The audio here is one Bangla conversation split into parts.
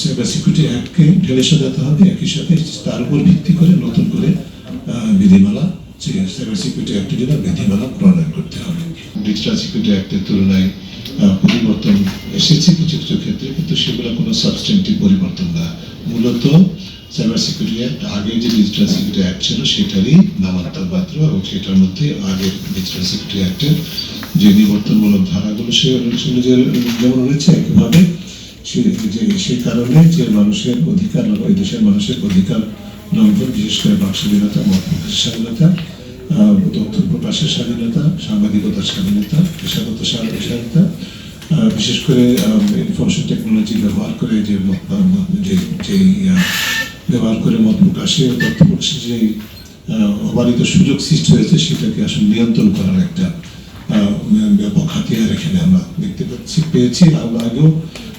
সাইবার সিকিউরিটি অ্যাক্টকে ঢেলে সাজাতে হবে, একই সাথে তার উপর ভিত্তি করে নতুন করে বিধিমালা সাইবার সিকিউরিটি অ্যাক্টের জন্য বিধিমালা প্রণয়ন করতে হবে। ডিজিটাল সিকিউরিটি অ্যাক্টের তুলনায় পরিবর্তন এসেছে কিছু কিছু ক্ষেত্রে, কিন্তু সেগুলো কোনো সাবস্টেন্টিভ পরিবর্তন না। মূলত সাইবার সিকিউরিটি অ্যাক্ট আগে যে ডিজিটাল সিকিউরিটি অ্যাক্ট ছিল, সেটারই নামান্তর মাত্র এবং সেটার মধ্যে আগের ডিজিটাল সিকিউরিটি অ্যাক্টের যে নিবর্তনমূলক ধারাগুলো সে অনুযায়ী যেমন রয়েছে, একইভাবে সে যে সেই কারণে যে মানুষের অধিকার ওই দেশের মানুষের অধিকার লঙ্ঘন বিশেষ করে বাক স্বাধীনতা মত প্রকাশের স্বাধীনতা তথ্য প্রকাশের স্বাধীনতা সাংবাদিকতার স্বাধীনতা পেশাগত স্বা- স্বাধীনতা বিশেষ করে ইনফরমেশন টেকনোলজি ব্যবহার করে যে যে ব্যবহার করে মত প্রকাশে তথ্য প্রকাশে যে আহ, অবারিত সুযোগ সৃষ্টি হয়েছে সেটাকে আসলে নিয়ন্ত্রণ করার একটা ব্যাপক হাতিয়ার এখানে আমরা দেখতে পাচ্ছি পেয়েছি। আমরা আগেও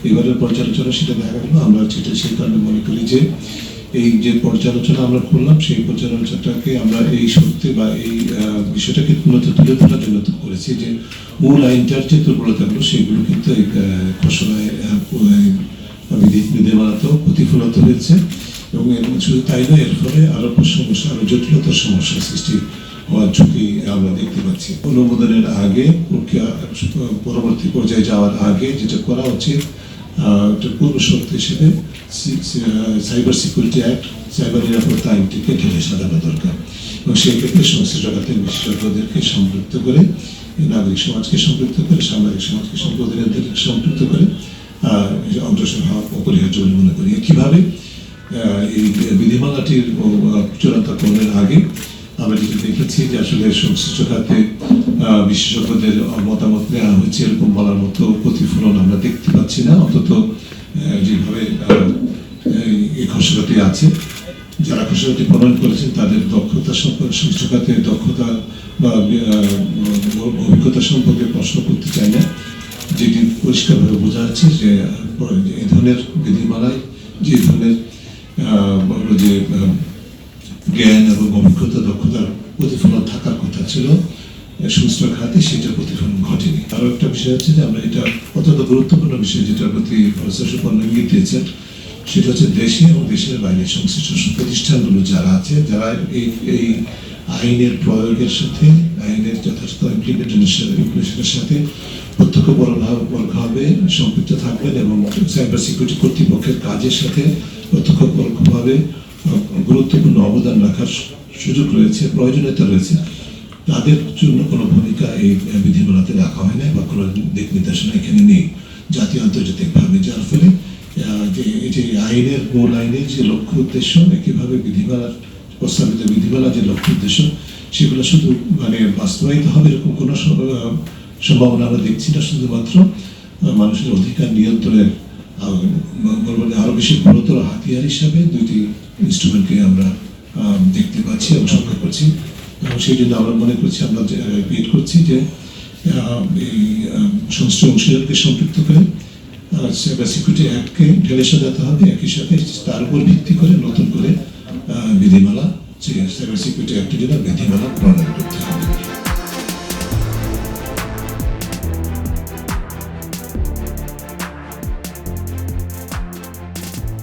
এবারের পর্যালোচনা সেটা দেখা গেল। আমরা সেটা সেই কারণে মনে করি যে এই যে পর্যালোচনা আমরা করলাম, সেই পর্যালোচনাটাকে আমরা এই সত্যি বা এই বিষয়টাকে মূলত তুলে ধরার জন্য করেছি যে মূল আইনটার যে দুর্বলতাগুলো সেগুলো কিন্তু এই বিধিমালাতেও প্রতিফলিত হয়েছে। এবং এর শুধু তাই নয়, এর ফলে আরও সমস্যা আরও জটিলতার সমস্যার সৃষ্টি হওয়ার ঝুঁকি আমরা দেখতে পাচ্ছি। অনুমোদনের আগে পরবর্তী পর্যায়ে যাওয়ার আগে যেটা করা উচিত একটা পূর্ব শর্ত হিসেবে সাইবার সিকিউরিটি অ্যাক্ট সাইবার নিরাপত্তা আইনটিকে ঢেলে সাজানো দরকার। এবং সেই ক্ষেত্রে সংশ্লিষ্ট খাতের বিশেষজ্ঞদেরকে সম্পৃক্ত করে নাগরিক সমাজকে সম্পৃক্ত করে সামাজিক সমাজকে সম্প্রদায়দের সম্পৃক্ত করে অগ্রসর হওয়া অপরিহার্য বলে মনে করি। কীভাবে এই বিধিমালাটির ও, করণের আগে আমরা যেটা দেখেছি যে আসলে সংশ্লিষ্ট খাতে বিশেষজ্ঞদের মতামত নেওয়া হয়েছে এরকম বলার মতো প্রতিফলন আমরা দেখতে পাচ্ছি না অন্তত যেভাবে এই- খসড়াটি আছে যারা খসড়াটি প্রণয়ন করেছেন তাদের দক্ষতা সম্পর্কে সংশ্লিষ্ট খাতে দক্ষতা বা অভিজ্ঞতা সম্পর্কে প্রশ্ন করতে চাই না যেটি পরিষ্কারভাবে বোঝা যাচ্ছে যে এই ধরনের বিধিমালায় যে ধরনের যে জ্ঞান এবং অভিজ্ঞতা, দক্ষতার প্রতিফলন থাকার কথা ছিল। সংশ্লিষ্ট খাতে সেটা প্রতিফলন ঘটেনি। আরও একটা বিষয় হচ্ছে যে আমরা এটা অত্যন্ত গুরুত্বপূর্ণ বিষয় যেটার প্রতি প্রফেসর ইঙ্গিত দিয়েছেন। সেটা হচ্ছে দেশে এবং দেশের বাইরে সংশ্লিষ্ট প্রতিষ্ঠানগুলো যারা আছে, যারা এই এই আইনের প্রয়োগের সাথে, আইনের যথাযথ ইমপ্লিমেন্টেশনের সাথে প্রত্যক্ষ পরোক্ষভাবে সম্পৃক্ত থাকবেন এবং সাইবার সিকিউরিটি কর্তৃপক্ষের কাজের সাথে প্রত্যক্ষ পরোক্ষভাবে গুরুত্বপূর্ণ অবদান রাখার সুযোগ রয়েছে প্রয়োজনীয়তা রয়েছে। তাদের জন্য কোনো ভূমিকা এই বিধিমালাতে রাখা হয় না বা কোনো দিক নির্দেশনা এখানে নেই। জাতীয় আন্তর্জাতিকভাবে যার ফলে যে যে আইনের মূল আইনের যে লক্ষ্য উদ্দেশ্য একইভাবে বিধিমালার প্রস্তাবিত বিধিমালা যে লক্ষ্য উদ্দেশ্য সেগুলো শুধু মানে বাস্তবায়িত হবে এরকম কোনো সম্ভাবনা আমরা দেখছি না। শুধুমাত্র মানুষের অধিকার নিয়ন্ত্রণের আহ, বলব যে আরও বেশি গুরুতর হাতিয়ার হিসাবে দুইটি ইনস্ট্রুমেন্টকে আমরা দেখতে পাচ্ছি এবং সংখ্যা করছি। এবং সেই জন্য আমরা মনে করছি, আমরা ক্রিয়েট করছি যে এই সমস্ত অংশীদারকে সম্পৃক্ত করে সিকিউরিটি অ্যাক্টকে ঢেলে সাজাতে হবে। একই সাথে তার উপর ভিত্তি করে নতুন করে বিধিমালা সিকিউরিটি অ্যাক্টের জন্য বিধিমালা প্রণয়ন করতে হবে।